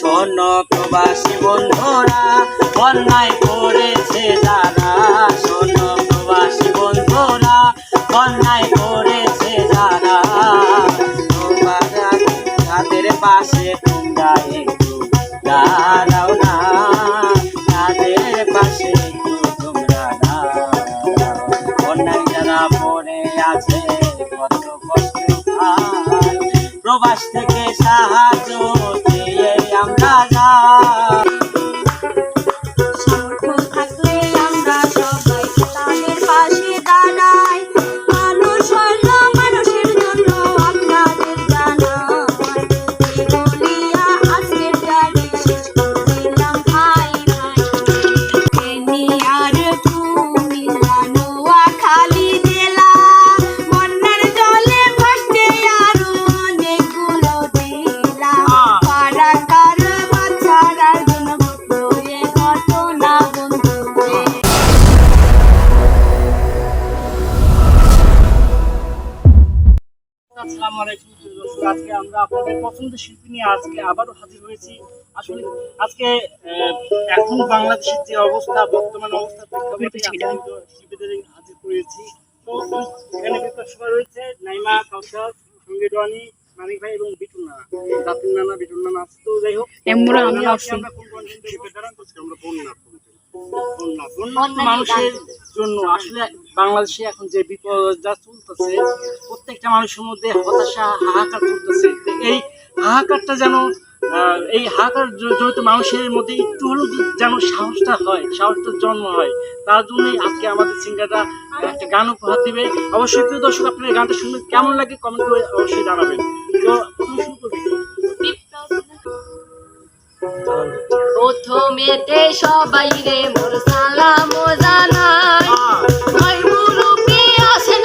শোন প্রবাসী বন্ধুরা অন্যায় করেছে যারা। শোন প্রবাসী বন্ধুরা অন্যায় করেছে তোমরা তাদের পাশে তোমরা একটু দাঁড়াও না। তাদের পাশে একটু তোমরা অন্যায় যারা পড়ে আছে, কত কষ্ট প্রবাস থেকে আসসালামু আলাইকুম দর্শক। আজকে আমরা আপনাদের পছন্দের শিল্পী নিয়ে আজকে আবারও হাজির হয়েছি আসলে আজকে এখন বাংলাদেশের যে অবস্থা বর্তমান অবস্থা প্রেক্ষাপটে শিল্পীদের হাজির করেছি তো এখানে সভা রয়েছে নাইমা কাউসার সঙ্গে ডনি মানিক ভাই এবং বিটুল নানা জাতির নানা বিটুল নানা আছে তো যাই হোক এমরা আমি নানা, আমরা কোন উপর ধারণ করছি? আমরা content। বন্যা মানুষের জন্য আসলে বাংলাদেশে এখন যে বিপদ যা চলতেছে, প্রত্যেকটা মানুষের মধ্যে হতাশা, হাহাকার চলতেছে। এই হাহাকারটা যেন এই হাহাকার জড়িত মানুষের মধ্যে একটু হলেও যেন সাহসটা হয় সাহসটার জন্ম হয়, তার জন্যই আজকে আমাদের সিঙ্গারটা একটা গান উপহার দিবে। অবশ্যই প্রিয় দর্শক আপনার গানটা শুনলে কেমন লাগে কমেন্ট করে অবশ্যই জানাবেন। তো শুরু করবি প্রথমেতে সবাই রে মোর সালাম জানাই। মুরুবি আসেন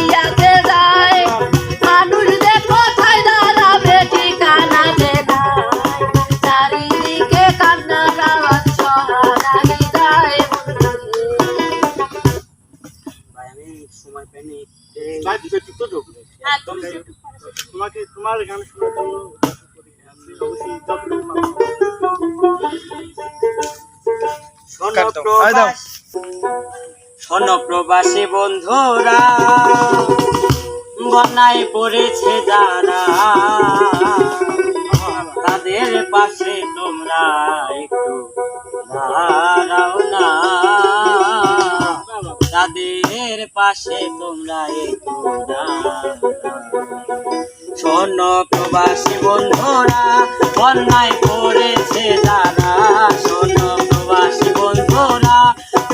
গান শোনার জন্য অবশ্যই যতটুকু পারব। শোনো প্রবাস শোনো প্রবাসী বন্ধুরা বন্যায় পড়েছে যারা তাদের পাশে তোমরা একটু দাঁড়াও না। তাদের পাশে তোমরা একটু দাঁড়াও শোনো প্রবাসী বন্ধুরা অন্যায় করেছে যারা শোনো প্রবাসী বন্ধুরা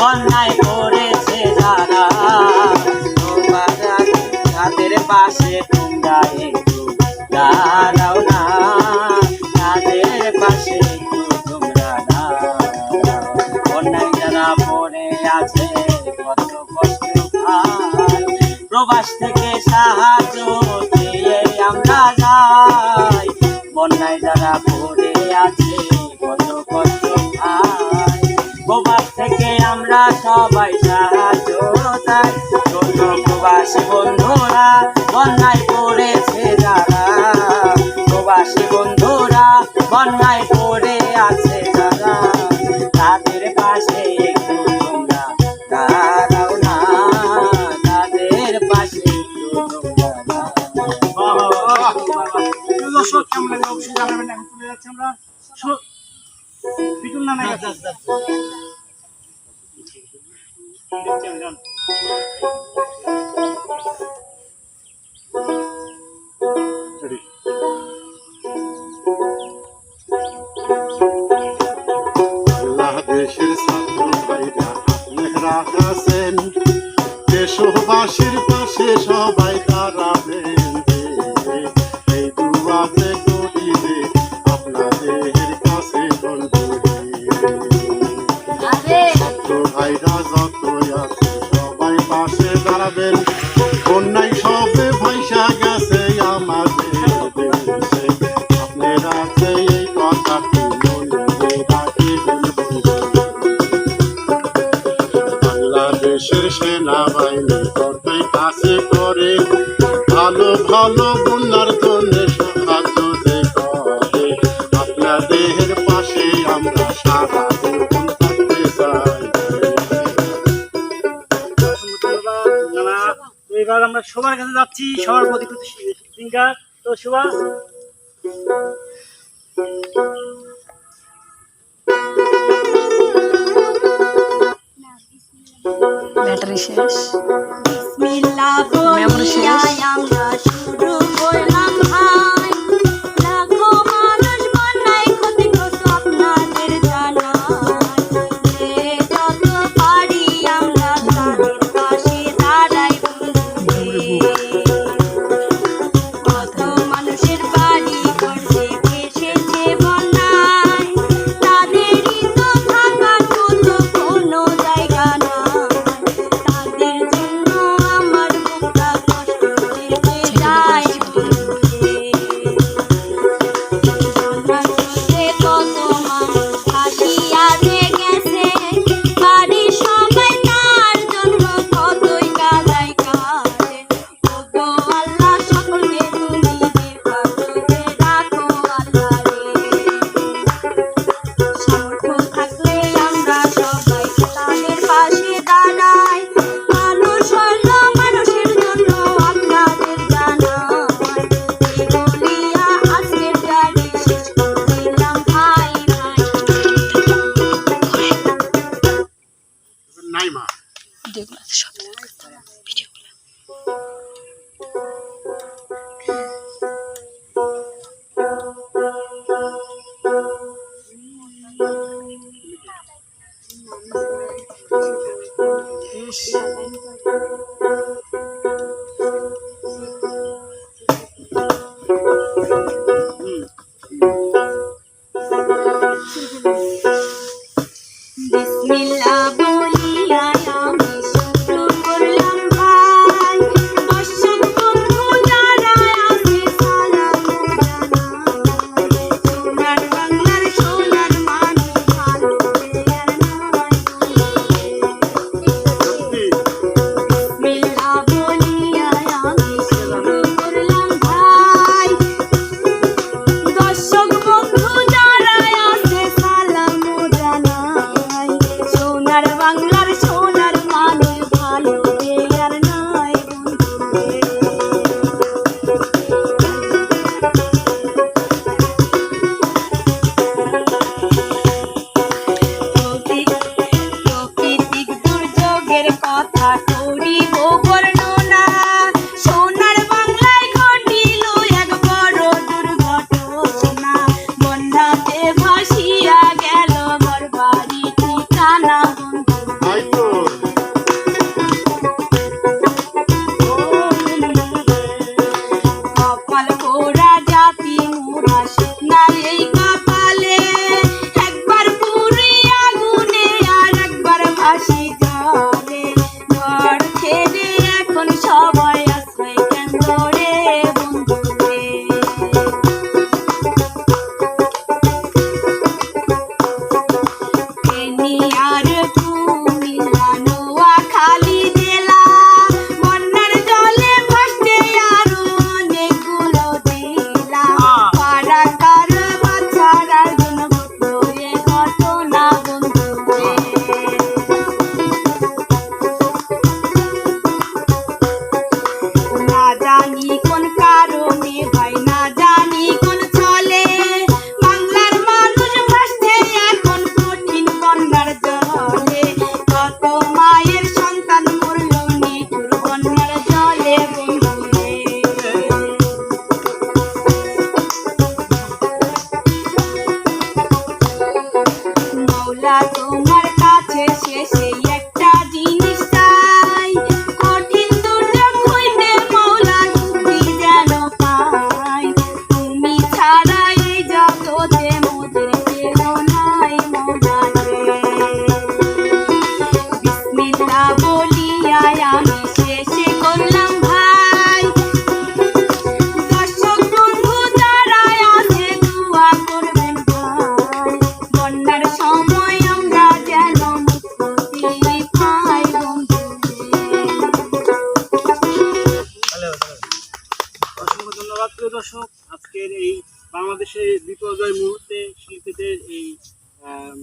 অন্যায় করেছে তোমরা তাদের পাশে তোমরা একটু দাঁড়াও না, তাদের পাশে একটু তোমরা দাঁড়াও। অন্যায় যারা পড়ে আছে, কত কষ্ট প্রবাস থেকে সবাই সাহায্য চাই ছোট প্রবাসী বন্ধুরা বন্যায় পড়েছে যারা। প্রবাসী বন্ধুরা বন্যায় পড়ে আছে যারা। তাদের পাশে একটু তোমরা দাঁড়াও না। তাদের পাশে একটু দর্শক কেমন লাগল? অবশ্যই জানাবেন। এখন চলে যাচ্ছি আমরা। বিটুল নানা। বাংলাদেশের ছাত্র ভাইরা আপনারা সবাই দাঁড়াবেন বাংলাদেশের সেনাবাহিনী কতই কাছে করে? ভালো ভালো বন্যার জন্য সাহায্য যে করে। আপনাদের পাশে আমরা সারা জীবন থাকতে চাই। এবার আমরা সবার কাছে যাচ্ছি সবার প্রতি সিঙ্গার। তো শোভা ব্যাটারি শেষ বিসমিল্লাহ মেমোরি শেষ। ভিডিওগুলো সব ভিডিওগুলো দর্শক আজকের এই বাংলাদেশের বিপর্যয় মুহূর্তে শিল্পীদের এই আম,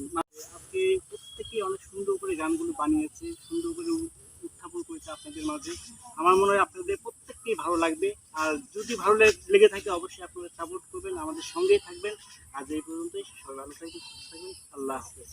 আজকে প্রত্যেকেই অনেক সুন্দর করে গানগুলো বানিয়েছে সুন্দর করে উত্থাপন করেছে আপনাদের মাঝে। আমার মনে হয় আপনাদের প্রত্যেককেই ভালো লাগবে। আর যদি ভালো লেগে থাকে অবশ্যই আপনারা সাপোর্ট করবেন আমাদের সঙ্গেই থাকবেন। আজ এই পর্যন্তই সবাই ভালো থাকবেন সুস্থ থাকবেন আল্লাহ হাফেজ।